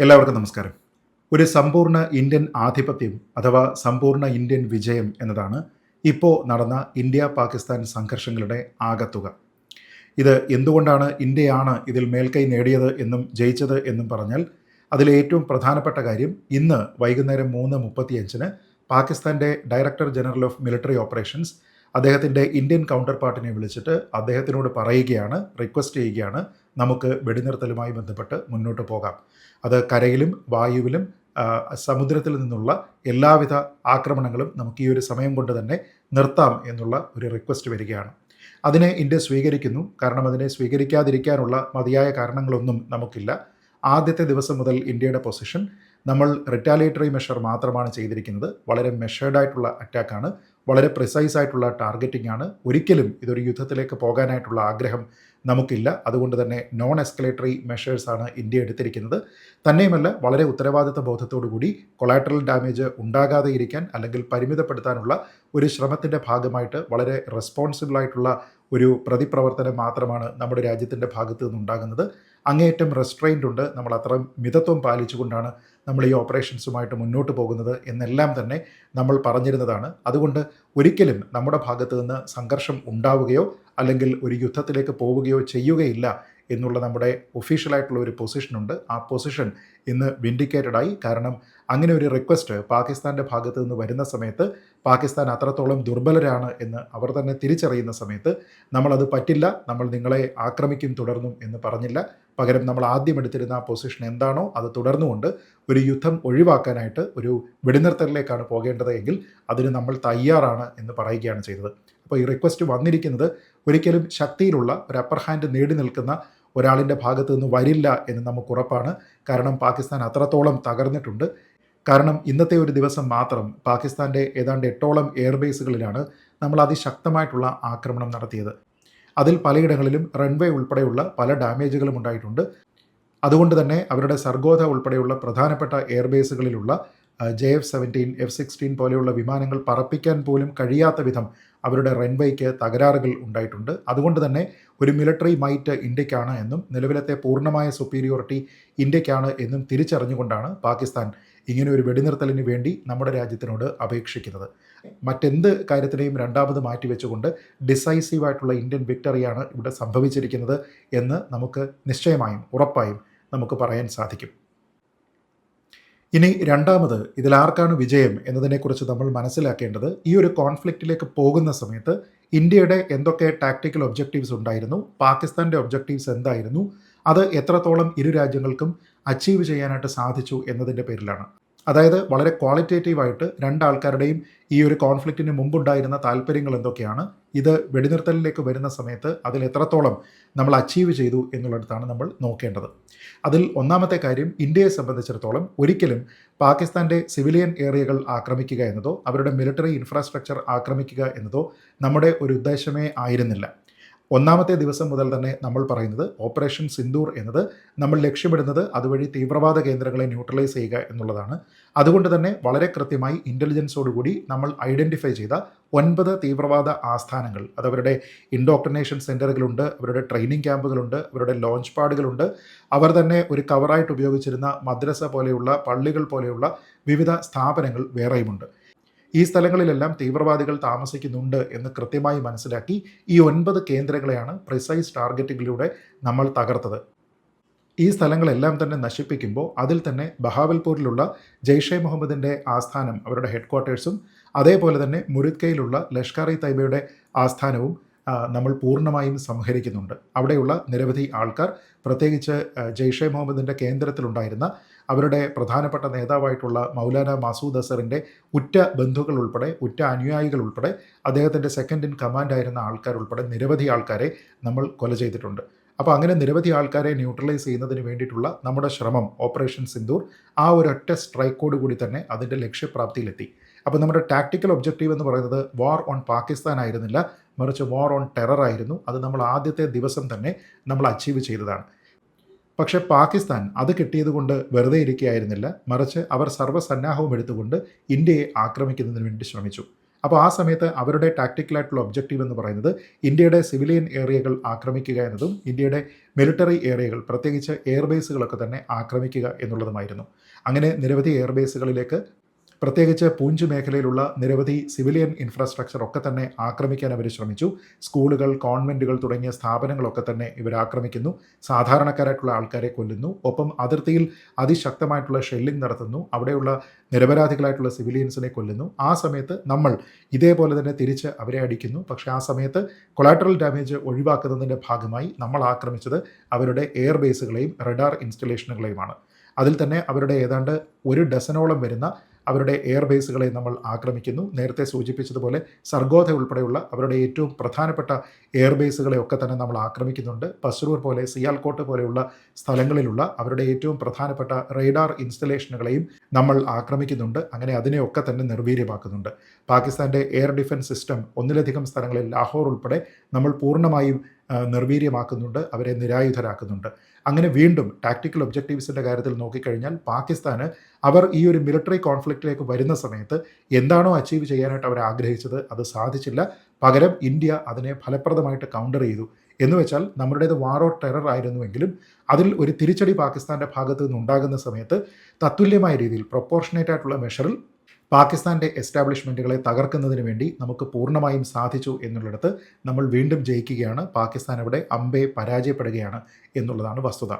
എല്ലാവർക്കും നമസ്കാരം. ഒരു സമ്പൂർണ ഇന്ത്യൻ ആധിപത്യം അഥവാ സമ്പൂർണ ഇന്ത്യൻ വിജയം എന്നതാണ് ഇപ്പോൾ നടന്ന ഇന്ത്യ പാകിസ്ഥാൻ സംഘർഷങ്ങളുടെ ആകത്തുക. ഇത് എന്തുകൊണ്ടാണ് ഇന്ത്യയാണ് ഇതിൽ മേൽക്കൈ നേടിയത് എന്നും ജയിച്ചത് എന്നും പറഞ്ഞാൽ അതിലെ ഏറ്റവും പ്രധാനപ്പെട്ട കാര്യം ഇന്ന് വൈകുന്നേരം മൂന്ന് മുപ്പത്തിയഞ്ചിന് പാകിസ്ഥാന്റെ director general of military operations അദ്ദേഹത്തിന്റെ ഇന്ത്യൻ കൗണ്ടർ പാർട്ടിനെ വിളിച്ചിട്ട് അദ്ദേഹത്തിനോട് പറയുകയാണ് റിക്വസ്റ്റ് ചെയ്യുകയാണ് നമുക്ക് വെടിനിർത്തലുമായി ബന്ധപ്പെട്ട് മുന്നോട്ട് പോകാം. അത് കരയിലും വായുവിലും സമുദ്രത്തിൽ നിന്നുള്ള എല്ലാവിധ ആക്രമണങ്ങളും നമുക്ക് ഈ ഒരു സമയം കൊണ്ട് തന്നെ നിർത്താം എന്നുള്ള ഒരു റിക്വസ്റ്റ് വരികയാണ്. അതിനെ ഇന്ത്യ സ്വീകരിക്കുന്നു. കാരണം അതിനെ സ്വീകരിക്കാതിരിക്കാനുള്ള മതിയായ കാരണങ്ങളൊന്നും നമുക്കില്ല. ആദ്യത്തെ ദിവസം മുതൽ ഇന്ത്യയുടെ പൊസിഷൻ നമ്മൾ റിറ്റാലിയേറ്ററി മെഷർ മാത്രമാണ് ചെയ്തിരിക്കുന്നത്. വളരെ മെഷേർഡായിട്ടുള്ള അറ്റാക്കാണ് വളരെ പ്രിസൈസ് ആയിട്ടുള്ള ടാർഗറ്റിംഗ് ആണ്. ഒരിക്കലും ഇതൊരു യുദ്ധത്തിലേക്ക് പോകാനായിട്ടുള്ള ആഗ്രഹം നമുക്കില്ല. അതുകൊണ്ട് തന്നെ നോൺ എസ്കലേറ്ററി മെഷേഴ്സ് ആണ് ഇന്ത്യ എടുത്തിരിക്കുന്നത്. തന്നെയുമല്ല വളരെ ഉത്തരവാദിത്ത ബോധത്തോടു കൂടി കൊളാറ്ററൽ ഡാമേജ് ഉണ്ടാകാതെ ഇരിക്കാൻ അല്ലെങ്കിൽ പരിമിതപ്പെടുത്താനുള്ള ഒരു ശ്രമത്തിന്റെ ഭാഗമായിട്ട് വളരെ റെസ്പോൺസിബിളായിട്ടുള്ള ഒരു പ്രതിപ്രവർത്തനം മാത്രമാണ് നമ്മുടെ രാജ്യത്തിന്റെ ഭാഗത്ത് നിന്നുണ്ടാകുന്നത്. അങ്ങേയറ്റം റെസ്ട്രെയിന്റ് ഉണ്ട്. നമ്മൾ അത്ര മിതത്വം പാലിച്ചുകൊണ്ടാണ് നമ്മൾ ഈ ഓപ്പറേഷൻസുമായിട്ട് മുന്നോട്ട് പോകുന്നത് എന്നെല്ലാം തന്നെ നമ്മൾ പറഞ്ഞിരുന്നതാണ്. അതുകൊണ്ട് ഒരിക്കലും നമ്മുടെ ഭാഗത്തു നിന്ന് സംഘർഷം ഉണ്ടാവുകയോ അല്ലെങ്കിൽ ഒരു യുദ്ധത്തിലേക്ക് പോവുകയോ ചെയ്യുകയില്ല എന്നുള്ള നമ്മുടെ ഒഫീഷ്യലായിട്ടുള്ള ഒരു പൊസിഷനുണ്ട് ആ പൊസിഷൻ ഇന്ന് വിൻഡിക്കേറ്റഡ് ആയി. കാരണം അങ്ങനെ ഒരു റിക്വസ്റ്റ് പാകിസ്ഥാന്റെ ഭാഗത്ത് നിന്ന് വരുന്ന സമയത്ത് പാകിസ്ഥാൻ അത്രത്തോളം ദുർബലരാണ് എന്ന് അവർ തന്നെ തിരിച്ചറിയുന്ന സമയത്ത് നമ്മളത് പറ്റില്ല നമ്മൾ നിങ്ങളെ ആക്രമിക്കും തുടർന്നും എന്ന് പറഞ്ഞില്ല. പകരം നമ്മൾ ആദ്യം എടുത്തിരുന്ന ആ പൊസിഷൻ എന്താണോ അത് തുടർന്നുകൊണ്ട് ഒരു യുദ്ധം ഒഴിവാക്കാനായിട്ട് ഒരു വെടിനിർത്തലിലേക്കാണ് പോകേണ്ടത് എങ്കിൽ അതിന് നമ്മൾ തയ്യാറാണ് എന്ന് പറയുകയാണ് ചെയ്തത്. അപ്പോൾ ഈ റിക്വസ്റ്റ് വന്നിരിക്കുന്നത് ഒരിക്കലും ശക്തിയിലുള്ള ഒരു അപ്പർ ഹാൻഡ് നേടി നിൽക്കുന്ന ഒരാളിന്റെ ഭാഗത്തു നിന്ന് വരില്ല എന്ന് നമുക്ക് ഉറപ്പാണ്. കാരണം പാകിസ്ഥാൻ അത്രത്തോളം തകർന്നിട്ടുണ്ട്. കാരണം ഇന്നത്തെ ഒരു ദിവസം മാത്രം പാകിസ്ഥാന്റെ ഏതാണ്ട് എട്ടോളം എയർബേസുകളിലാണ് നമ്മൾ അതിശക്തമായിട്ടുള്ള ആക്രമണം നടത്തിയത്. അതിൽ പലയിടങ്ങളിലും റൺവേ ഉൾപ്പെടെയുള്ള പല ഡാമേജുകളും ഉണ്ടായിട്ടുണ്ട്. അതുകൊണ്ട് തന്നെ അവരുടെ സർഗോധ ഉൾപ്പെടെയുള്ള പ്രധാനപ്പെട്ട എയർബേസുകളിലുള്ള J F seventeen F sixteen പോലെയുള്ള വിമാനങ്ങൾ പറപ്പിക്കാൻ പോലും കഴിയാത്ത വിധം അവരുടെ റൺവേക്ക് തകരാറുകൾ ഉണ്ടായിട്ടുണ്ട്. അതുകൊണ്ട് തന്നെ ഒരു മിലിറ്ററി മൈറ്റ് ഇന്ത്യക്കാണ് എന്നും നിലവിലത്തെ പൂർണമായ സുപ്പീരിയോറിറ്റി ഇന്ത്യക്കാണ് എന്നും തിരിച്ചറിഞ്ഞുകൊണ്ടാണ് പാകിസ്ഥാൻ ഇങ്ങനെ ഒരു വെടിനിർത്തലിന് വേണ്ടി നമ്മുടെ രാജ്യത്തിനോട് അപേക്ഷിക്കുന്നത്. മറ്റെന്ത് കാര്യത്തിനെയും രണ്ടാമത് മാറ്റിവെച്ചുകൊണ്ട് ഡിസൈസീവായിട്ടുള്ള ഇന്ത്യൻ വിക്ടറിയാണ് ഇവിടെ സംഭവിച്ചിരിക്കുന്നത് എന്ന് നമുക്ക് നിശ്ചയമായും ഉറപ്പായും നമുക്ക് പറയാൻ സാധിക്കും. ഇനി രണ്ടാമത് ഇതിൽ ആർക്കാണ് വിജയം എന്നതിനെക്കുറിച്ച് നമ്മൾ മനസ്സിലാക്കേണ്ടത് ഈ ഒരു കോൺഫ്ലിക്റ്റിലേക്ക് പോകുന്ന സമയത്ത് ഇന്ത്യയുടെ എന്തൊക്കെ ടാക്ടിക്കൽ ഒബ്ജക്റ്റീവ്സ് ഉണ്ടായിരുന്നു പാകിസ്ഥാന്റെ ഒബ്ജക്റ്റീവ്സ് എന്തായിരുന്നു അത് എത്രത്തോളം ഇരു രാജ്യങ്ങൾക്കും അച്ചീവ് ചെയ്യാനായിട്ട് സാധിച്ചു എന്നതിന്റെ പേരിലാണ്. അതായത് വളരെ ക്വാളിറ്റേറ്റീവായിട്ട് രണ്ടാൾക്കാരുടെയും ഈ ഒരു കോൺഫ്ലിക്റ്റിന് മുമ്പുണ്ടായിരുന്ന താല്പര്യങ്ങൾ എന്തൊക്കെയാണ്? ഇത് വെടിനിർത്തലിലേക്ക് വരുന്ന സമയത്ത് അതിൽ എത്രത്തോളം നമ്മൾ അച്ചീവ് ചെയ്തു എന്നുള്ളിടത്താണ് നമ്മൾ നോക്കേണ്ടത്. അതിൽ ഒന്നാമത്തെ കാര്യം ഇന്ത്യയെ സംബന്ധിച്ചിടത്തോളം ഒരിക്കലും പാകിസ്ഥാന്റെ സിവിലിയൻ ഏരിയകൾ ആക്രമിക്കുക എന്നതോ അവരുടെ മിലിറ്ററി ഇൻഫ്രാസ്ട്രക്ചർ ആക്രമിക്കുക എന്നതോ നമ്മുടെ ഒരു ഉദ്ദേശമേ ആയിരുന്നില്ല. ഒന്നാമത്തെ ദിവസം മുതൽ തന്നെ നമ്മൾ പറയുന്നത് ഓപ്പറേഷൻ സിന്ദൂർ എന്നത് നമ്മൾ ലക്ഷ്യമിടുന്നത് അതുവഴി തീവ്രവാദ കേന്ദ്രങ്ങളെ ന്യൂട്രലൈസ് ചെയ്യുക എന്നുള്ളതാണ്. അതുകൊണ്ട് തന്നെ വളരെ കൃത്യമായി ഇന്റലിജൻസോടുകൂടി നമ്മൾ ഐഡന്റിഫൈ ചെയ്ത ഒൻപത് തീവ്രവാദ ആസ്ഥാനങ്ങൾ. അതവരുടെ ഇൻഡോക്ട്രിനേഷൻ സെന്ററുകളുണ്ട് അവരുടെ ട്രെയിനിങ് ക്യാമ്പുകളുണ്ട് അവരുടെ ലോഞ്ച് പാഡുകളുണ്ട് അവർ തന്നെ ഒരു കവറായിട്ട് ഉപയോഗിച്ചിരുന്ന മദ്രസ പോലെയുള്ള പള്ളികൾ പോലെയുള്ള വിവിധ സ്ഥാപനങ്ങൾ വേറെയുമുണ്ട്. ഈ സ്ഥലങ്ങളിലെല്ലാം തീവ്രവാദികൾ താമസിക്കുന്നുണ്ട് എന്ന് കൃത്യമായി മനസ്സിലാക്കി ഈ ഒൻപത് കേന്ദ്രങ്ങളെയാണ് പ്രിസൈസ് ടാർഗറ്റുകളിലൂടെ നമ്മൾ തകർത്തത്. ഈ സ്ഥലങ്ങളെല്ലാം തന്നെ നശിപ്പിക്കുമ്പോൾ അതിൽ തന്നെ ബഹാവൽപൂരിലുള്ള ജെയ്ഷെ മുഹമ്മദിന്റെ ആസ്ഥാനം അവരുടെ ഹെഡ് ക്വാർട്ടേഴ്സും അതേപോലെ തന്നെ മുരുക്കയിലുള്ള ലഷ്കർ ഇ തൈബയുടെ ആസ്ഥാനവും നമ്മൾ പൂർണമായും സംഹരിക്കുന്നുണ്ട്. അവിടെയുള്ള നിരവധി ആൾക്കാർ പ്രത്യേകിച്ച് ജെയ്ഷെ മുഹമ്മദിന്റെ കേന്ദ്രത്തിലുണ്ടായിരുന്ന അവരുടെ പ്രധാനപ്പെട്ട നേതാവായിട്ടുള്ള മൗലാന മസൂദ് അസറിന്റെ ഉറ്റ ബന്ധുക്കൾ ഉൾപ്പെടെ ഉറ്റ അനുയായികൾ ഉൾപ്പെടെ അദ്ദേഹത്തിന്റെ സെക്കൻഡ് ഇൻ കമാൻഡ് ആയിരുന്ന ആൾക്കാർ ഉൾപ്പെടെ നിരവധി ആൾക്കാരെ നമ്മൾ കൊല ചെയ്തിട്ടുണ്ട്. അപ്പോൾ അങ്ങനെ നിരവധി ആൾക്കാരെ ന്യൂട്രലൈസ് ചെയ്യുന്നതിന് വേണ്ടിയിട്ടുള്ള നമ്മുടെ ശ്രമം ഓപ്പറേഷൻ സിന്ദൂർ ആ ഒരൊറ്റ സ്ട്രൈക്കോട് കൂടി തന്നെ അതിന്റെ ലക്ഷ്യപ്രാപ്തിയിലെത്തി. അപ്പോൾ നമ്മുടെ ടാക്ടിക്കൽ ഒബ്ജക്റ്റീവ് എന്ന് പറയുന്നത് വാർ ഓൺ പാകിസ്ഥാൻ ആയിരുന്നില്ല മറിച്ച് വാർ ഓൺ ടെറർ ആയിരുന്നു. അത് നമ്മൾ ആദ്യത്തെ ദിവസം തന്നെ നമ്മൾ അച്ചീവ് ചെയ്തതാണ്. പക്ഷേ പാകിസ്ഥാൻ അത് കിട്ടിയത് കൊണ്ട് വെറുതെ ഇരിക്കുകയായിരുന്നില്ല. മറിച്ച് അവർ സർവസന്നാഹവും എടുത്തുകൊണ്ട് ഇന്ത്യയെ ആക്രമിക്കുന്നതിന് വേണ്ടി ശ്രമിച്ചു. അപ്പോൾ ആ സമയത്ത് അവരുടെ ടാക്ടിക്കലായിട്ടുള്ള ഒബ്ജക്റ്റീവ് എന്ന് പറയുന്നത് ഇന്ത്യയുടെ സിവിലിയൻ ഏരിയകൾ ആക്രമിക്കുക എന്നതും ഇന്ത്യയുടെ മിലിറ്ററി ഏരിയകൾ പ്രത്യേകിച്ച് എയർബേസുകളൊക്കെ തന്നെ ആക്രമിക്കുക എന്നുള്ളതുമായിരുന്നു. അങ്ങനെ നിരവധി എയർബേസുകളിലേക്ക് പ്രത്യേകിച്ച് പൂഞ്ച് മേഖലയിലുള്ള നിരവധി സിവിലിയൻ ഇൻഫ്രാസ്ട്രക്ചർ ഒക്കെ തന്നെ ആക്രമിക്കാൻ അവർ ശ്രമിച്ചു. സ്കൂളുകൾ കോൺവെന്റുകൾ തുടങ്ങിയ സ്ഥാപനങ്ങളൊക്കെ തന്നെ ഇവർ ആക്രമിക്കുന്നു. സാധാരണക്കാരായിട്ടുള്ള ആൾക്കാരെ കൊല്ലുന്നു. ഒപ്പം അതിർത്തിയിൽ അതിശക്തമായിട്ടുള്ള ഷെല്ലിംഗ് നടത്തുന്നു. അവിടെയുള്ള നിരപരാധികളായിട്ടുള്ള സിവിലിയൻസിനെ കൊല്ലുന്നു. ആ സമയത്ത് നമ്മൾ ഇതേപോലെ തന്നെ തിരിച്ച് അവരെ അടിക്കുന്നു. പക്ഷേ ആ സമയത്ത് കൊളാട്രൽ ഡാമേജ് ഒഴിവാക്കുന്നതിന്റെ ഭാഗമായി നമ്മൾ ആക്രമിച്ചത് അവരുടെ എയർ ബേസുകളെയും റഡാർ ഇൻസ്റ്റലേഷനുകളെയുമാണ് അതിൽ തന്നെ അവരുടെ ഏതാണ്ട് ഒരു ഡസനോളം വരുന്ന അവരുടെ എയർബേസുകളെ നമ്മൾ ആക്രമിക്കുന്നു. നേരത്തെ സൂചിപ്പിച്ചതുപോലെ സർഗോധ ഉൾപ്പെടെയുള്ള അവരുടെ ഏറ്റവും പ്രധാനപ്പെട്ട എയർബേസുകളെ ഒക്കെ തന്നെ നമ്മൾ ആക്രമിക്കുന്നുണ്ട്. പസ്രൂർ പോലെ സിയാൽകോട്ട് പോലെയുള്ള സ്ഥലങ്ങളിലുള്ള അവരുടെ ഏറ്റവും പ്രധാനപ്പെട്ട റേഡാർ ഇൻസ്റ്റലേഷനുകളെയും നമ്മൾ ആക്രമിക്കുന്നുണ്ട്. അങ്ങനെ അതിനെയൊക്കെ തന്നെ നിർവീര്യമാക്കുന്നുണ്ട്. പാകിസ്ഥാന്റെ എയർ ഡിഫൻസ് സിസ്റ്റം ഒന്നിലധികം സ്ഥലങ്ങളിൽ ലാഹോർ ഉൾപ്പെടെ നമ്മൾ പൂർണമായും നിർവീര്യമാക്കുന്നുണ്ട്. അവരെ നിരായുധരാക്കുന്നുണ്ട്. അങ്ങനെ വീണ്ടും ടാക്ടിക്കൽ ഒബ്ജക്റ്റീവ്സിന്റെ കാര്യത്തിൽ നോക്കിക്കഴിഞ്ഞാൽ പാകിസ്ഥാന് അവർ ഈ ഒരു മിലിറ്ററി കോൺഫ്ലിക്റ്റിലേക്ക് വരുന്ന സമയത്ത് എന്താണോ അച്ചീവ് ചെയ്യാനായിട്ട് അവർ ആഗ്രഹിച്ചത് അത് സാധിച്ചില്ല. പകരം ഇന്ത്യ അതിനെ ഫലപ്രദമായിട്ട് കൗണ്ടർ ചെയ്തു. എന്ന് വെച്ചാൽ നമ്മുടേത് വാർ ഓർ ടെറർ ആയിരുന്നുവെങ്കിലും അതിൽ ഒരു തിരിച്ചടി പാകിസ്ഥാന്റെ ഭാഗത്തു നിന്നുണ്ടാകുന്ന സമയത്ത് തത്തുല്യമായ രീതിയിൽ പ്രൊപ്പോർഷനേറ്റ് ആയിട്ടുള്ള മെഷറിൽ പാകിസ്ഥാന്റെ എസ്റ്റാബ്ലിഷ്മെന്റുകളെ തകർക്കുന്നതിന് വേണ്ടി നമുക്ക് പൂർണമായും സാധിച്ചു എന്നുള്ളിടത്ത് നമ്മൾ വീണ്ടും ജയിക്കുകയാണ്. പാകിസ്ഥാൻ അവിടെ അമ്പെ പരാജയപ്പെടുകയാണ് എന്നുള്ളതാണ് വസ്തുത.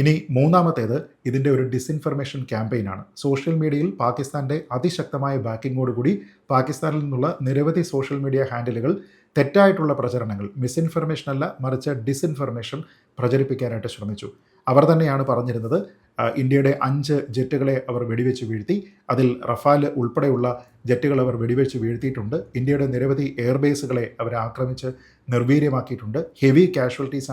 ഇനി മൂന്നാമത്തേത് ഇതിന്റെ ഒരു ഡിസിൻഫർമേഷൻ ക്യാമ്പയിനാണ് സോഷ്യൽ മീഡിയയിൽ പാകിസ്ഥാന്റെ അതിശക്തമായ ബാക്കിങ്ങോടുകൂടി പാകിസ്ഥാനിൽ നിന്നുള്ള നിരവധി സോഷ്യൽ മീഡിയ ഹാൻഡിലുകൾ തെറ്റായിട്ടുള്ള പ്രചരണങ്ങൾ മിസ്ഇൻഫർമേഷൻ അല്ല മറിച്ച് ഡിസിൻഫർമേഷൻ പ്രചരിപ്പിക്കാനായിട്ട് ശ്രമിച്ചു. അവർ തന്നെയാണ് പറഞ്ഞിരുന്നത്. ഇന്ത്യയുടെ അഞ്ച് ജെറ്റുകളെ അവർ വെടിവെച്ച് വീഴ്ത്തി. അതിൽ റഫാൽ ഉൾപ്പെടെയുള്ള ജെറ്റുകൾ അവർ വെടിവെച്ച് വീഴ്ത്തിയിട്ടുണ്ട്. ഇന്ത്യയുടെ നിരവധി എയർബേസുകളെ അവർ ആക്രമിച്ച് നിർവീര്യമാക്കിയിട്ടുണ്ട്. ഹെവി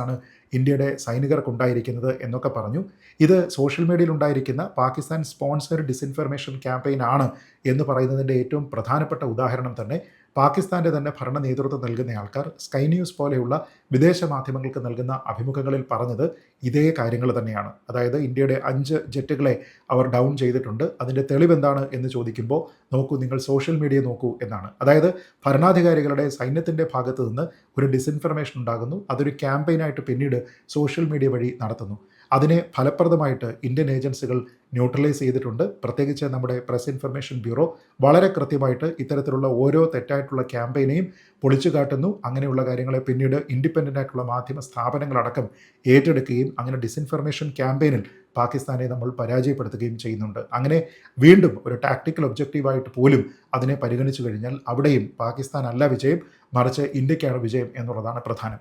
ആണ് ഇന്ത്യയുടെ സൈനികർക്കുണ്ടായിരിക്കുന്നത് എന്നൊക്കെ പറഞ്ഞു. ഇത് സോഷ്യൽ മീഡിയയിൽ ഉണ്ടായിരിക്കുന്ന പാകിസ്ഥാൻ സ്പോൺസർ ഡിസ്ഇൻഫർമേഷൻ ക്യാമ്പയിൻ ആണ് എന്ന് പറയുന്നതിന്റെ ഏറ്റവും പ്രധാനപ്പെട്ട ഉദാഹരണം തന്നെ പാകിസ്ഥാന്റെ തന്നെ ഭരണ നേതൃത്വം നൽകുന്ന ആൾക്കാർ സ്കൈ ന്യൂസ് പോലെയുള്ള വിദേശ മാധ്യമങ്ങൾക്ക് നൽകുന്ന അഭിമുഖങ്ങളിൽ പറഞ്ഞത് ഇതേ കാര്യങ്ങൾ തന്നെയാണ്. അതായത് ഇന്ത്യയുടെ അഞ്ച് ജെറ്റുകളെ അവർ ഡൗൺ ചെയ്തിട്ടുണ്ട്. അതിന്റെ തെളിവെന്താണ് എന്ന് ചോദിക്കുമ്പോൾ നോക്കൂ നിങ്ങൾ സോഷ്യൽ മീഡിയ നോക്കൂ എന്നാണ്. അതായത് ഭരണാധികാരികളുടെ സൈന്യത്തിന്റെ ഭാഗത്തു നിന്ന് ഒരു ഡിസിൻഫർമേഷൻ ഉണ്ടാകുന്നു. അതൊരു ക്യാമ്പയിനായിട്ട് പിന്നീട് സോഷ്യൽ മീഡിയ വഴി നടത്തുന്നു. അതിനെ ഫലപ്രദമായിട്ട് ഇന്ത്യൻ ഏജൻസികൾ ന്യൂട്രലൈസ് ചെയ്തിട്ടുണ്ട്. പ്രത്യേകിച്ച് നമ്മുടെ പ്രസ് ഇൻഫർമേഷൻ ബ്യൂറോ വളരെ കൃത്യമായിട്ട് ഇത്തരത്തിലുള്ള ഓരോ തെറ്റായിട്ടുള്ള ക്യാമ്പയിനെയും പൊളിച്ചു കാട്ടുന്നു. അങ്ങനെയുള്ള കാര്യങ്ങളെ പിന്നീട് ഇൻഡിപെൻഡന്റ് ആയിട്ടുള്ള മാധ്യമ സ്ഥാപനങ്ങളടക്കം ഏറ്റെടുക്കുകയും അങ്ങനെ ഡിസിൻഫർമേഷൻ ക്യാമ്പയിനിൽ പാകിസ്ഥാനെ നമ്മൾ പരാജയപ്പെടുത്തുകയും ചെയ്യുന്നുണ്ട്. അങ്ങനെ വീണ്ടും ഒരു ടാക്ടിക്കൽ ഒബ്ജക്റ്റീവായിട്ട് പോലും അതിനെ പരിഗണിച്ചു കഴിഞ്ഞാൽ അവിടെയും പാകിസ്ഥാൻ അല്ല വിജയം മറിച്ച് ഇന്ത്യക്കാണ് വിജയം എന്നുള്ളതാണ് പ്രധാനം.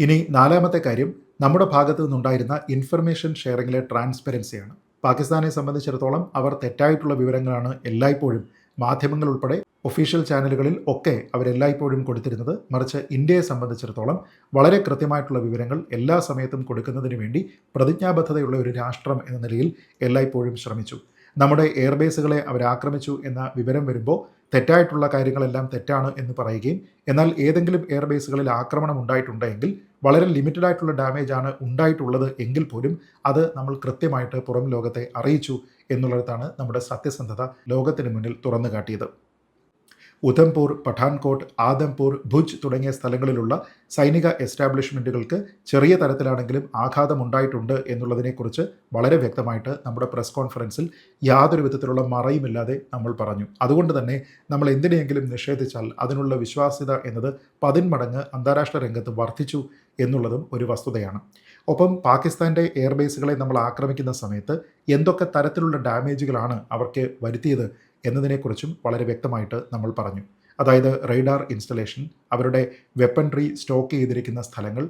ഇനി നാലാമത്തെ കാര്യം നമ്മുടെ ഭാഗത്തു നിന്നുണ്ടായിരുന്ന ഇൻഫർമേഷൻ ഷെയറിങ്ങിലെ ട്രാൻസ്പെറൻസിയാണ് പാകിസ്ഥാനെ സംബന്ധിച്ചിടത്തോളം അവർ തെറ്റായിട്ടുള്ള വിവരങ്ങളാണ് എല്ലായ്പ്പോഴും മാധ്യമങ്ങൾ ഉൾപ്പെടെ ഒഫീഷ്യൽ ചാനലുകളിൽ ഒക്കെ അവരെല്ലായ്പ്പോഴും കൊടുത്തിരുന്നത്. മറിച്ച് ഇന്ത്യയെ സംബന്ധിച്ചിടത്തോളം വളരെ കൃത്യമായിട്ടുള്ള വിവരങ്ങൾ എല്ലാ സമയത്തും കൊടുക്കുന്നതിന് വേണ്ടി പ്രതിജ്ഞാബദ്ധതയുള്ള ഒരു രാഷ്ട്രം എന്ന നിലയിൽ എല്ലായ്പ്പോഴും ശ്രമിച്ചു. നമ്മുടെ എയർബേസുകളെ അവരാക്രമിച്ചു എന്ന വിവരം വരുമ്പോൾ തെറ്റായിട്ടുള്ള കാര്യങ്ങളെല്ലാം തെറ്റാണ് എന്ന് പറയുകയും എന്നാൽ ഏതെങ്കിലും എയർബേസുകളിൽ ആക്രമണം ഉണ്ടായിട്ടുണ്ടെങ്കിൽ വളരെ ലിമിറ്റഡ് ആയിട്ടുള്ള ഡാമേജ് ആണ് ഉണ്ടായിട്ടുള്ളത് എങ്കിൽ പോലും അത് നമ്മൾ കൃത്യമായിട്ട് പുറം ലോകത്തെ അറിയിച്ചു എന്നുള്ളതാണ് നമ്മുടെ സത്യസന്ധത ലോകത്തിന് മുന്നിൽ തുറന്നു കാട്ടിയത്. ഉധംപൂർ പഠാൻകോട്ട് ആദംപൂർ ഭുജ് തുടങ്ങിയ സ്ഥലങ്ങളിലുള്ള സൈനിക എസ്റ്റാബ്ലിഷ്മെന്റുകൾക്ക് ചെറിയ തരത്തിലാണെങ്കിലും ആഘാതമുണ്ടായിട്ടുണ്ട് എന്നുള്ളതിനെക്കുറിച്ച് വളരെ വ്യക്തമായിട്ട് നമ്മുടെ പ്രസ് കോൺഫറൻസിൽ യാതൊരു വിധത്തിലുള്ള മറയുമില്ലാതെ നമ്മൾ പറഞ്ഞു. അതുകൊണ്ട് തന്നെ നമ്മൾ എന്തിനെയെങ്കിലും നിഷേധിച്ചാൽ അതിനുള്ള വിശ്വാസ്യത എന്നത് പതിന്മടങ്ങ് അന്താരാഷ്ട്ര രംഗത്ത് വർദ്ധിച്ചു എന്നുള്ളതും ഒരു വസ്തുതയാണ്. ഒപ്പം പാകിസ്ഥാന്റെ എയർബേസുകളെ നമ്മൾ ആക്രമിക്കുന്ന സമയത്ത് എന്തൊക്കെ തരത്തിലുള്ള ഡാമേജുകളാണ് അവർക്ക് വരുത്തിയത് എന്നതിനെക്കുറിച്ചും വളരെ വ്യക്തമായിട്ട് നമ്മൾ പറഞ്ഞു. അതായത് റൈഡാർ ഇൻസ്റ്റലേഷൻ അവരുടെ വെപ്പൺട്രി സ്റ്റോക്ക് ചെയ്തിരിക്കുന്ന സ്ഥലങ്ങൾ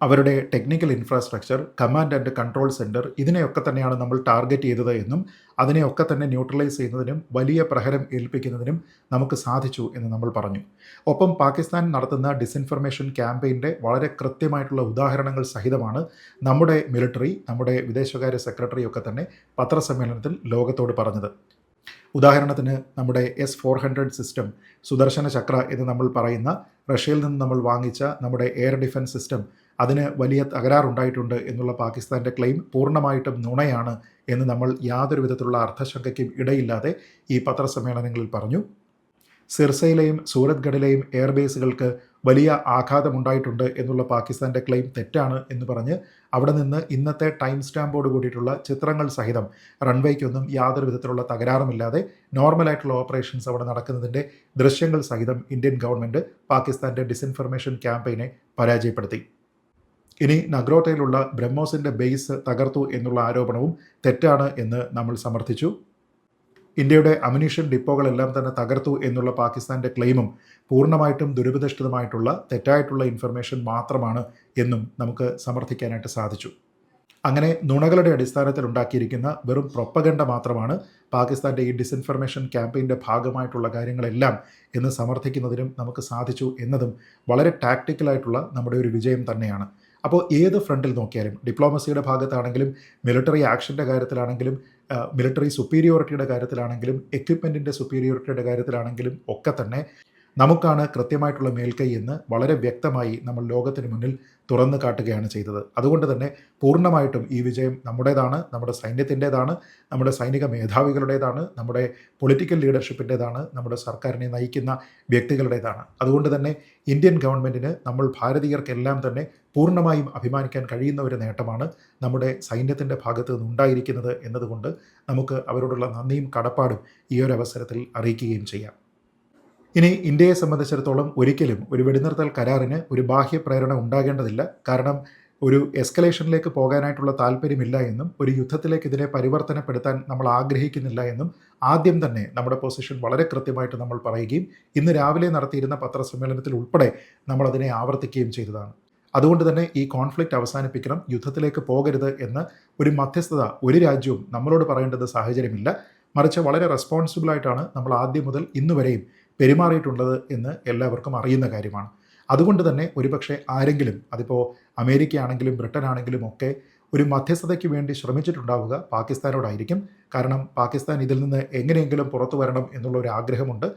അവരുടെ technical infrastructure command and control centre ഇതിനെയൊക്കെ തന്നെയാണ് നമ്മൾ ടാർഗറ്റ് ചെയ്തത് എന്നും അതിനെയൊക്കെ തന്നെ ന്യൂട്രലൈസ് ചെയ്യുന്നതിനും വലിയ പ്രഹരം ഏൽപ്പിക്കുന്നതിനും നമുക്ക് സാധിച്ചു എന്ന് നമ്മൾ പറഞ്ഞു. ഒപ്പം പാകിസ്ഥാൻ നടത്തുന്ന ഡിസ്ഇൻഫർമേഷൻ ക്യാമ്പയിന്റെ വളരെ കൃത്യമായിട്ടുള്ള ഉദാഹരണങ്ങൾ സഹിതമാണ് നമ്മുടെ മിലിറ്ററി നമ്മുടെ വിദേശകാര്യ സെക്രട്ടറിയൊക്കെ തന്നെ പത്രസമ്മേളനത്തിൽ ലോകത്തോട് പറഞ്ഞത്. ഉദാഹരണത്തിന് നമ്മുടെ S four hundred system Sudarshana Chakra എന്ന് നമ്മൾ പറയുന്ന റഷ്യയിൽ നിന്ന് നമ്മൾ വാങ്ങിച്ച നമ്മുടെ എയർ ഡിഫൻസ് സിസ്റ്റം അതിന് വലിയ തകരാറുണ്ടായിട്ടുണ്ട് എന്നുള്ള പാകിസ്ഥാന്റെ ക്ലെയിം പൂർണമായിട്ടും നുണയാണ് എന്ന് നമ്മൾ യാതൊരു വിധത്തിലുള്ള അർത്ഥശങ്കയ്ക്കും ഇടയില്ലാതെ ഈ പത്രസമ്മേളനങ്ങളിൽ പറഞ്ഞു. സിർസയിലെയും സൂരത്ഗഡിലെയും എയർബേസുകൾക്ക് വലിയ ആഘാതമുണ്ടായിട്ടുണ്ട് എന്നുള്ള പാകിസ്ഥാന്റെ ക്ലെയിം തെറ്റാണ് എന്ന് പറഞ്ഞ് അവിടെ നിന്ന് ഇന്നത്തെ ടൈം സ്റ്റാമ്പോട് കൂടിയിട്ടുള്ള ചിത്രങ്ങൾ സഹിതം റൺവേക്കൊന്നും യാതൊരു വിധത്തിലുള്ള തകരാറുമില്ലാതെ നോർമലായിട്ടുള്ള ഓപ്പറേഷൻസ് അവിടെ നടക്കുന്നതിന്റെ ദൃശ്യങ്ങൾ സഹിതം ഇന്ത്യൻ ഗവൺമെന്റ് പാകിസ്ഥാന്റെ ഡിസിൻഫർമേഷൻ ക്യാമ്പയിനെ പരാജയപ്പെടുത്തി. ഇനി നഗ്രോട്ടയിലുള്ള ബ്രഹ്മോസിന്റെ ബേസ് തകർത്തു എന്നുള്ള ആരോപണവും തെറ്റാണ് എന്ന് നമ്മൾ സമർത്ഥിച്ചു. ഇന്ത്യയുടെ അമുനീഷൻ ഡിപ്പോകളെല്ലാം തന്നെ തകർത്തു എന്നുള്ള പാകിസ്ഥാന്റെ ക്ലെയിമും പൂർണമായിട്ടും ദുരുപദിഷ്ടിതമായിട്ടുള്ള തെറ്റായിട്ടുള്ള ഇൻഫർമേഷൻ മാത്രമാണ് എന്നും നമുക്ക് സമർത്ഥിക്കാനായിട്ട് സാധിച്ചു. അങ്ങനെ നുണകളുടെ അടിസ്ഥാനത്തിൽ ഉണ്ടാക്കിയിരിക്കുന്ന വെറും പ്രൊപ്പഗണ്ട മാത്രമാണ് പാകിസ്ഥാന്റെ ഈ ഡിസ്ഇൻഫർമേഷൻ ക്യാമ്പയിന്റെ ഭാഗമായിട്ടുള്ള കാര്യങ്ങളെല്ലാം എന്ന് സമർത്ഥിക്കുന്നതിനും നമുക്ക് സാധിച്ചു എന്നതും വളരെ ടാക്ടിക്കലായിട്ടുള്ള നമ്മുടെ ഒരു വിജയം തന്നെയാണ്. അപ്പോൾ ഏത് ഫ്രണ്ടിൽ നോക്കിയാലും ഡിപ്ലോമസിയുടെ ഭാഗത്താണെങ്കിലും മിലിറ്ററി ആക്ഷന്റെ കാര്യത്തിലാണെങ്കിലും മിലിറ്ററി സുപ്പീരിയോറിറ്റിയുടെ കാര്യത്തിലാണെങ്കിലും എക്വിപ്മെന്റിന്റെ സുപ്പീരിയോറിറ്റിയുടെ കാര്യത്തിലാണെങ്കിലും ഒക്കെ തന്നെ നമുക്കാണ് കൃത്യമായിട്ടുള്ള മേൽക്കൈ എന്ന് വളരെ വ്യക്തമായി നമ്മൾ ലോകത്തിന് മുന്നിൽ തുറന്നു കാട്ടുകയാണ് ചെയ്തത്. അതുകൊണ്ട് തന്നെ പൂർണമായിട്ടും ഈ വിജയം നമ്മുടേതാണ് നമ്മുടെ സൈന്യത്തിന്റേതാണ് നമ്മുടെ സൈനിക മേധാവികളുടേതാണ് നമ്മുടെ പൊളിറ്റിക്കൽ ലീഡർഷിപ്പിന്റേതാണ് നമ്മുടെ സർക്കാരിനെ നയിക്കുന്ന വ്യക്തികളുടേതാണ്. അതുകൊണ്ട് തന്നെ ഇന്ത്യൻ ഗവൺമെന്റിന് നമ്മൾ ഭാരതീയർക്കെല്ലാം തന്നെ പൂർണമായും അഭിമാനിക്കാൻ കഴിയുന്ന ഒരു നേട്ടമാണ് നമ്മുടെ സൈന്യത്തിന്റെ ഭാഗത്ത് നിന്നുണ്ടായിരിക്കുന്നത് എന്നതുകൊണ്ട് നമുക്ക് അവരോടുള്ള നന്ദിയും കടപ്പാടും ഈ ഒരു അവസരത്തിൽ അറിയിക്കുകയും ചെയ്യാം. ഇനി ഇന്ത്യയെ സംബന്ധിച്ചിടത്തോളം ഒരിക്കലും ഒരു വെടിനിർത്തൽ കരാറിന് ഒരു ബാഹ്യ പ്രേരണ ഉണ്ടാകേണ്ടതില്ല. കാരണം ഒരു എസ്കലേഷനിലേക്ക് പോകാനായിട്ടുള്ള താല്പര്യമില്ല എന്നും ഒരു യുദ്ധത്തിലേക്ക് ഇതിനെ പരിവർത്തനപ്പെടുത്താൻ നമ്മൾ ആഗ്രഹിക്കുന്നില്ല എന്നും ആദ്യം തന്നെ നമ്മുടെ പൊസിഷൻ വളരെ കൃത്യമായിട്ട് നമ്മൾ പറയുകയും ഇന്ന് രാവിലെ നടത്തിയിരുന്ന പത്രസമ്മേളനത്തിൽ ഉൾപ്പെടെ നമ്മൾ അതിനെ ആവർത്തിക്കുകയും ചെയ്തതാണ്. അതുകൊണ്ട് തന്നെ ഈ കോൺഫ്ലിക്റ്റ് അവസാനിപ്പിക്കണം യുദ്ധത്തിലേക്ക് പോകരുത് എന്ന് ഒരു മധ്യസ്ഥത ഒരു രാജ്യവും നമ്മളോട് പറയേണ്ടത് സാഹചര്യമില്ല. മറിച്ച് വളരെ റെസ്പോൺസിബിളായിട്ടാണ് നമ്മൾ ആദ്യം മുതൽ ഇന്ന് വരെയും പെരുമാറിയിട്ടുള്ളത് എന്ന് എല്ലാവർക്കും അറിയുന്ന കാര്യമാണ്. അതുകൊണ്ട് തന്നെ ഒരുപക്ഷെ ആരെങ്കിലും അതിപ്പോൾ അമേരിക്ക ആണെങ്കിലും ബ്രിട്ടൻ ആണെങ്കിലും ഒക്കെ ഒരു മധ്യസ്ഥതയ്ക്ക് വേണ്ടി ശ്രമിച്ചിട്ടുണ്ടാവുക പാകിസ്ഥാനോടായിരിക്കും. കാരണം പാകിസ്ഥാൻ ഇതിൽ നിന്ന് എങ്ങനെയെങ്കിലും പുറത്തു വരണം എന്നുള്ള ഒരു ആഗ്രഹമുണ്ട്.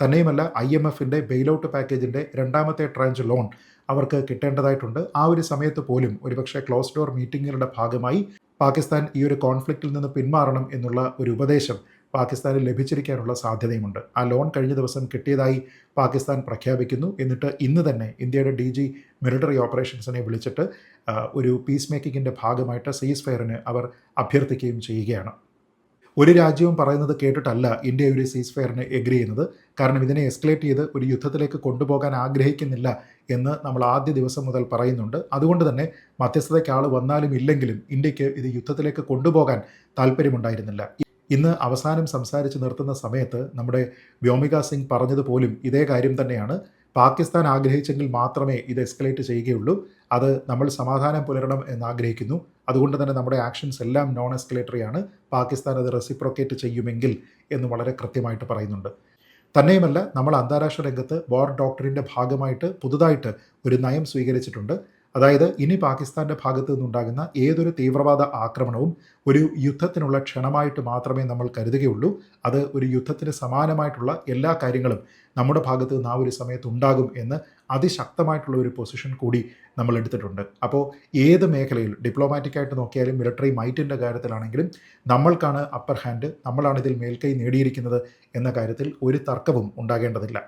തന്നെയുമല്ല ഐ എം എഫിന്റെ ബെയിലൗട്ട് പാക്കേജിന്റെ രണ്ടാമത്തെ ട്രാഞ്ച് ലോൺ അവർക്ക് കിട്ടേണ്ടതായിട്ടുണ്ട്. ആ ഒരു സമയത്ത് പോലും ഒരുപക്ഷെ ക്ലോസ് ഡോർ മീറ്റിങ്ങുകളുടെ ഭാഗമായി പാകിസ്ഥാൻ ഈ ഒരു കോൺഫ്ലിക്റ്റിൽ നിന്ന് പിന്മാറണം എന്നുള്ള ഒരു ഉപദേശം പാകിസ്ഥാനിൽ ലഭിച്ചിരിക്കാനുള്ള സാധ്യതയുമുണ്ട്. ആ ലോൺ കഴിഞ്ഞ ദിവസം കിട്ടിയതായി പാകിസ്ഥാൻ പ്രഖ്യാപിക്കുന്നു. എന്നിട്ട് ഇന്ന് തന്നെ ഇന്ത്യയുടെ ഡി ജി മിലിറ്ററി ഓപ്പറേഷൻസിനെ വിളിച്ചിട്ട് ഒരു പീസ് മേക്കിങ്ങിന്റെ ഭാഗമായിട്ട് സീസ് ഫയറിന് അവർ അഭ്യർത്ഥിക്കുകയും ചെയ്യുകയാണ്. ഒരു രാജ്യവും പറയുന്നത് കേട്ടിട്ടല്ല ഇന്ത്യ ഒരു സീസ് ഫയറിന് എഗ്രി ചെയ്യുന്നത്. കാരണം ഇതിനെ എസ്കലേറ്റ് ചെയ്ത് ഒരു യുദ്ധത്തിലേക്ക് കൊണ്ടുപോകാൻ ആഗ്രഹിക്കുന്നില്ല എന്ന് നമ്മൾ ആദ്യ ദിവസം മുതൽ പറയുന്നുണ്ട്. അതുകൊണ്ട് തന്നെ മധ്യസ്ഥതയ്ക്ക് ആൾ വന്നാലും ഇല്ലെങ്കിലും ഇന്ത്യയ്ക്ക് ഇത് യുദ്ധത്തിലേക്ക് കൊണ്ടുപോകാൻ താല്പര്യമുണ്ടായിരുന്നില്ല. ഇന്ന് അവസാനം സംസാരിച്ച് നിർത്തുന്ന സമയത്ത് നമ്മുടെ വ്യോമിക സിംഗ് പറഞ്ഞതുപോലും ഇതേ കാര്യം തന്നെയാണ്. പാകിസ്ഥാൻ ആഗ്രഹിച്ചെങ്കിൽ മാത്രമേ ഇത് എസ്കലേറ്റ് ചെയ്യുകയുള്ളൂ. അത് നമ്മൾ സമാധാനം പുലരണം എന്ന് ആഗ്രഹിക്കുന്നു അതുകൊണ്ട് തന്നെ നമ്മുടെ ആക്ഷൻസ് എല്ലാം നോൺ എസ്കലേറ്ററി ആണ് പാകിസ്ഥാൻ അത് റെസിപ്രോക്കേറ്റ് ചെയ്യുമെങ്കിൽ എന്ന് വളരെ കൃത്യമായിട്ട് പറയുന്നുണ്ട്. തന്നെയുമല്ല നമ്മൾ അന്താരാഷ്ട്ര രംഗത്ത് വാർ ഡോക്ടറിന്റെ ഭാഗമായിട്ട് പുതുതായിട്ട് ഒരു നയം സ്വീകരിച്ചിട്ടുണ്ട്. അതായത് ഇനി പാകിസ്ഥാന്റെ ഭാഗത്തു നിന്നുണ്ടാകുന്ന ഏതൊരു തീവ്രവാദ ആക്രമണവും ഒരു യുദ്ധത്തിനുള്ള ക്ഷണമായിട്ട് മാത്രമേ നമ്മൾ കരുതുകയുള്ളൂ. അത് ഒരു യുദ്ധത്തിന് സമാനമായിട്ടുള്ള എല്ലാ കാര്യങ്ങളും നമ്മുടെ ഭാഗത്ത് നിന്ന് ആ ഒരു സമയത്ത് ഉണ്ടാകും എന്ന് അതിശക്തമായിട്ടുള്ള ഒരു പൊസിഷൻ കൂടി നമ്മൾ എടുത്തിട്ടുണ്ട്. അപ്പോൾ ഏത് മേഖലയിൽ ഡിപ്ലോമാറ്റിക്കായിട്ട് നോക്കിയാലും മിലിറ്ററി മൈറ്റിന്റെ കാര്യത്തിലാണെങ്കിലും നമ്മൾക്കാണ് അപ്പർ ഹാൻഡ് നമ്മളാണ് ഇതിൽ മേൽക്കൈ നേടിയിരിക്കുന്നത് എന്ന കാര്യത്തിൽ ഒരു തർക്കവും ഉണ്ടാകേണ്ടതില്ല.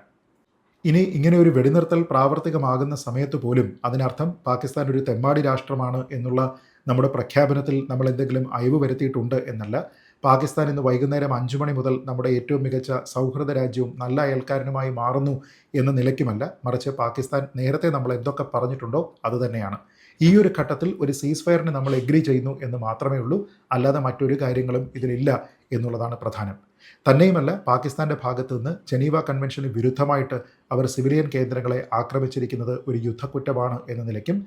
ഇനി ഇങ്ങനെ ഒരു വെടിനിർത്തൽ പ്രാവർത്തികമാകുന്ന സമയത്ത് പോലും അതിനർത്ഥം പാകിസ്ഥാൻ ഒരു തെമ്മാടി രാഷ്ട്രമാണ് എന്നുള്ള നമ്മുടെ പ്രഖ്യാപനത്തിൽ നമ്മൾ എന്തെങ്കിലും അയവ് വരുത്തിയിട്ടുണ്ട് എന്നല്ല. പാകിസ്ഥാൻ ഇന്ന് വൈകുന്നേരം അഞ്ചു മണി മുതൽ നമ്മുടെ ഏറ്റവും മികച്ച സൗഹൃദ രാജ്യവും നല്ല അയൽക്കാരനുമായി മാറുന്നു എന്ന നിലയ്ക്കുമല്ല. മറിച്ച് പാകിസ്ഥാൻ നേരത്തെ നമ്മൾ എന്തൊക്കെ പറഞ്ഞിട്ടുണ്ടോ അതുതന്നെയാണ് ഈ ഒരു ഘട്ടത്തിൽ ഒരു സീസ് ഫയറിന് നമ്മൾ എഗ്രി ചെയ്യുന്നു എന്ന് മാത്രമേ ഉള്ളൂ. അല്ലാതെ മറ്റൊരു കാര്യങ്ങളും ഇതിലില്ല എന്നുള്ളതാണ് പ്രധാനം. തന്നെയുമല്ല പാകിസ്ഥാന്റെ ഭാഗത്തു നിന്ന് ജനീവ കൺവെൻഷന് വിരുദ്ധമായിട്ട് അവർ സിവിലിയൻ കേന്ദ്രങ്ങളെ ആക്രമിച്ചിരിക്കുന്നത് ഒരു യുദ്ധക്കുറ്റമാണ് എന്ന നിലയ്ക്കും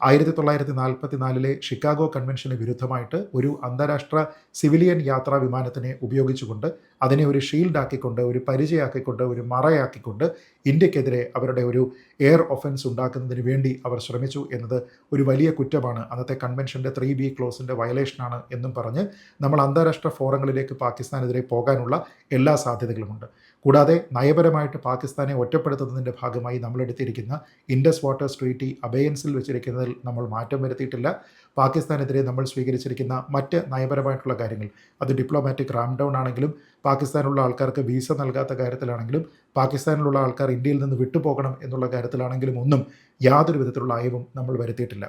ആയിരത്തി തൊള്ളായിരത്തി നാൽപ്പത്തി നാലിലെ ഷിക്കാഗോ കൺവെൻഷന് വിരുദ്ധമായിട്ട് ഒരു അന്താരാഷ്ട്ര സിവിലിയൻ യാത്രാ വിമാനത്തിനെ ഉപയോഗിച്ചുകൊണ്ട് അതിനെ ഒരു ഷീൽഡാക്കിക്കൊണ്ട് ഒരു പരിചയമാക്കിക്കൊണ്ട് ഒരു മറയാക്കിക്കൊണ്ട് ഇന്ത്യക്കെതിരെ അവരുടെ ഒരു എയർ ഒഫൻസ് ഉണ്ടാക്കുന്നതിന് വേണ്ടി അവർ ശ്രമിച്ചു എന്നത് ഒരു വലിയ കുറ്റമാണ്. അന്നത്തെ കൺവെൻഷന്റെ ത്രീ ബി ക്ലോസിന്റെ വയലേഷനാണ് എന്നും പറഞ്ഞ് നമ്മൾ അന്താരാഷ്ട്ര ഫോറങ്ങളിലേക്ക് പാകിസ്ഥാനെതിരെ പോകാനുള്ള വരാനുള്ള എല്ലാ സാധ്യതകളുമുണ്ട്. കൂടാതെ നയപരമായിട്ട് പാകിസ്ഥാനെ ഒറ്റപ്പെടുത്തുന്നതിന്റെ ഭാഗമായി നമ്മളെടുത്തിരിക്കുന്ന ഇൻഡസ് വാട്ടർ ട്രീറ്റി അബയൻസിൽ വെച്ചിരിക്കുന്നതിൽ നമ്മൾ മാറ്റം വരുത്തിയിട്ടില്ല. പാകിസ്ഥാനെതിരെ നമ്മൾ സ്വീകരിച്ചിരിക്കുന്ന മറ്റ് നയപരമായിട്ടുള്ള കാര്യങ്ങൾ അത് ഡിപ്ലോമാറ്റിക് റാം ഡൗൺ ആണെങ്കിലും പാകിസ്ഥാനിലുള്ള ആൾക്കാർക്ക് വീസ നൽകാത്ത കാര്യത്തിലാണെങ്കിലും പാകിസ്ഥാനിലുള്ള ആൾക്കാർ ഇന്ത്യയിൽ നിന്ന് വിട്ടുപോകണം എന്നുള്ള കാര്യത്തിലാണെങ്കിലും ഒന്നും യാതൊരു വിധത്തിലുള്ള അയവും നമ്മൾ വരുത്തിയിട്ടില്ല.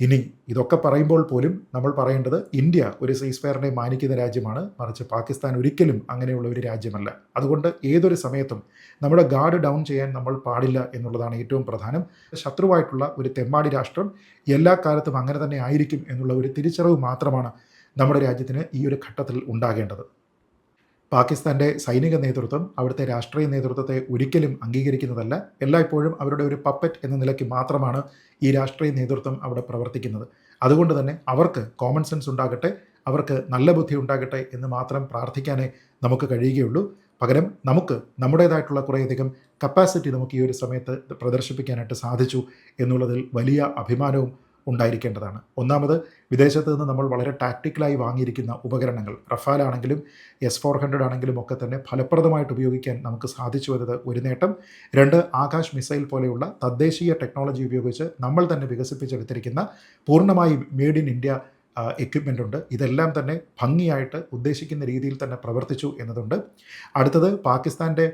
ഇനി ഇതൊക്കെ പറയുമ്പോൾ പോലും നമ്മൾ പറയേണ്ടത് ഇന്ത്യ ഒരു സീസ്ഫയറിനെ മാനിക്കുന്ന രാജ്യമാണ്. മറിച്ച് പാകിസ്ഥാൻ ഒരിക്കലും അങ്ങനെയുള്ള ഒരു രാജ്യമല്ല. അതുകൊണ്ട് ഏതൊരു സമയത്തും നമ്മുടെ ഗാർഡ് ഡൗൺ ചെയ്യാൻ നമ്മൾ പാടില്ല എന്നുള്ളതാണ് ഏറ്റവും പ്രധാനം. ശത്രുവായിട്ടുള്ള ഒരു തെമ്മാടി രാഷ്ട്രം എല്ലാ കാലത്തും അങ്ങനെ തന്നെ ആയിരിക്കും എന്നുള്ള ഒരു തിരിച്ചറിവ് മാത്രമാണ് നമ്മുടെ രാജ്യത്തിന് ഈ ഒരു ഘട്ടത്തിൽ ഉണ്ടാകേണ്ടത്. പാകിസ്ഥാന്റെ സൈനിക നേതൃത്വം അവിടുത്തെ രാഷ്ട്രീയ നേതൃത്വത്തെ ഒരിക്കലും അംഗീകരിക്കുന്നതല്ല. എല്ലായ്പ്പോഴും അവരുടെ ഒരു പപ്പറ്റ് എന്ന നിലയ്ക്ക് മാത്രമാണ് ഈ രാഷ്ട്രീയ നേതൃത്വം അവിടെ പ്രവർത്തിക്കുന്നത്. അതുകൊണ്ട് തന്നെ അവർക്ക് കോമൺ സെൻസ് ഉണ്ടാകട്ടെ അവർക്ക് നല്ല ബുദ്ധി ഉണ്ടാകട്ടെ എന്ന് മാത്രം പ്രാർത്ഥിക്കാനേ നമുക്ക് കഴിയുകയുള്ളൂ. പകരം നമുക്ക് നമ്മുടേതായിട്ടുള്ള കുറേയധികം കപ്പാസിറ്റി നമുക്ക് ഈ ഒരു സമയത്ത് പ്രദർശിപ്പിക്കാനായിട്ട് സാധിച്ചു എന്നുള്ളതിൽ വലിയ അഭിമാനവും ഉണ്ടായിരിക്കേണ്ടതാണ്. ഒന്നാമത് വിദേശത്ത് നിന്ന് നമ്മൾ വളരെ ടാക്റ്റിക്കലായി വാങ്ങിയിരിക്കുന്ന ഉപകരണങ്ങൾ. റഫാൽ ആണെങ്കിലും എസ് ഫോർ ഹൺഡ്രഡ് ആണെങ്കിലും ഒക്കെ തന്നെ ഫലപ്രദമായിട്ട് ഉപയോഗിക്കാൻ നമുക്ക് സാധിച്ചു വരുന്നത് ഒരു നേട്ടം. രണ്ട് ആകാശ് മിസൈൽ പോലെയുള്ള തദ്ദേശീയ ടെക്നോളജി ഉപയോഗിച്ച് നമ്മൾ തന്നെ വികസിപ്പിച്ചെടുത്തിരിക്കുന്ന പൂർണമായി മെയ്ഡ് ഇൻ ഇന്ത്യ എക്വിപ്മെന്റ് ഉണ്ട്. ഇതെല്ലാം തന്നെ ഭംഗിയായിട്ട് ഉദ്ദേശിക്കുന്ന രീതിയിൽ തന്നെ പ്രവർത്തിച്ചു എന്നതുണ്ട്. അടുത്തത് പാകിസ്ഥാന്റെ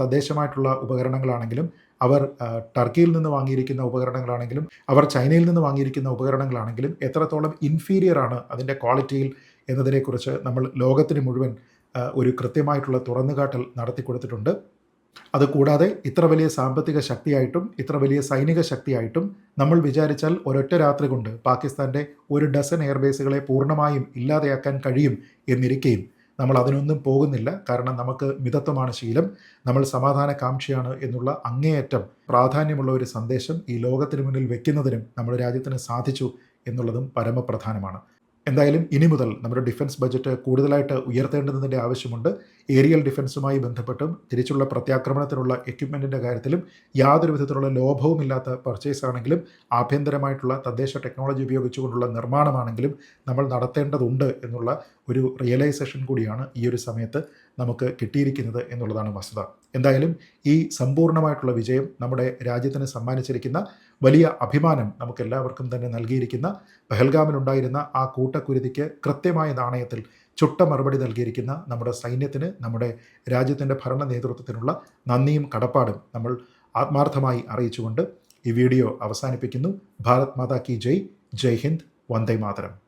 തദ്ദേശമായിട്ടുള്ള ഉപകരണങ്ങളാണെങ്കിലും അവർ ടർക്കിയിൽ നിന്ന് വാങ്ങിയിരിക്കുന്ന ഉപകരണങ്ങളാണെങ്കിലും അവർ ചൈനയിൽ നിന്ന് വാങ്ങിയിരിക്കുന്ന ഉപകരണങ്ങളാണെങ്കിലും എത്രത്തോളം ഇൻഫീരിയർ ആണ് അതിന്റെ ക്വാളിറ്റിയിൽ എന്നതിനെക്കുറിച്ച് നമ്മൾ ലോകത്തിന് മുഴുവൻ ഒരു കൃത്യമായിട്ടുള്ള തുറന്നുകാട്ടൽ നടത്തി കൊടുത്തിട്ടുണ്ട്. അതുകൂടാതെ ഇത്ര വലിയ സാമ്പത്തിക ശക്തിയായിട്ടും ഇത്ര വലിയ സൈനിക ശക്തിയായിട്ടും നമ്മൾ വിചാരിച്ചാൽ ഒരൊറ്റ രാത്രി കൊണ്ട് പാകിസ്ഥാന്റെ ഒരു ഡസൻ എയർബേസുകളെ പൂർണമായും ഇല്ലാതെയാക്കാൻ കഴിയും എന്നിരിക്കെയും നമ്മൾ അതിനൊന്നും പോകുന്നില്ല. കാരണം നമുക്ക് മിതത്വമാണ് ശീലം. നമ്മൾ സമാധാനകാംക്ഷിയാണ് എന്നുള്ള അങ്ങേയറ്റം പ്രാധാന്യമുള്ള ഒരു സന്ദേശം ഈ ലോകത്തിന് മുന്നിൽ വെക്കുന്നതിനും നമ്മുടെ രാജ്യത്തിന് സാധിച്ചു എന്നുള്ളതും പരമപ്രധാനമാണ്. എന്തായാലും ഇനി മുതൽ നമ്മുടെ ഡിഫൻസ് ബജറ്റ് കൂടുതലായിട്ട് ഉയർത്തേണ്ടതിന്റെ ആവശ്യമുണ്ട്. ഏരിയൽ ഡിഫൻസുമായി ബന്ധപ്പെട്ടും തിരിച്ചുള്ള പ്രത്യാക്രമണത്തിനുള്ള എക്യുപ്മെന്റിന്റെ കാര്യത്തിലും യാതൊരു വിധത്തിലുള്ള ലോഭവും ഇല്ലാത്ത പർച്ചേസ് ആണെങ്കിലും ആഭ്യന്തരമായിട്ടുള്ള തദ്ദേശ ടെക്നോളജി ഉപയോഗിച്ചുകൊണ്ടുള്ള നിർമ്മാണമാണെങ്കിലും നമ്മൾ നടത്തേണ്ടതുണ്ട് എന്നുള്ള ഒരു റിയലൈസേഷൻ കൂടിയാണ് ഈ ഒരു സമയത്ത് നമുക്ക് കിട്ടിയിരിക്കുന്നത് എന്നുള്ളതാണ് വസ്തുത. എന്തായാലും ഈ സമ്പൂർണമായിട്ടുള്ള വിജയം നമ്മുടെ രാജ്യത്തിന് സമ്മാനിച്ചിരിക്കുന്ന വലിയ അഭിമാനം നമുക്ക് എല്ലാവർക്കും തന്നെ നൽകിയിരിക്കുന്ന പെഹൽഗാമിലുണ്ടായിരുന്ന ആ കൂട്ടക്കുരുതിക്ക് കൃത്യമായ നാണയത്തിൽ ചുട്ട മറുപടി നൽകിയിരിക്കുന്ന നമ്മുടെ സൈന്യത്തിന് നമ്മുടെ രാജ്യത്തിന്റെ ഭരണ നേതൃത്വത്തിനുള്ള നന്ദിയും കടപ്പാടും നമ്മൾ ആത്മാർത്ഥമായി അറിയിച്ചുകൊണ്ട് ഈ വീഡിയോ അവസാനിപ്പിക്കുന്നു. ഭാരത് മാതാ കി ജയ്. ജയ് ഹിന്ദ്. വന്ദേ മാതരം.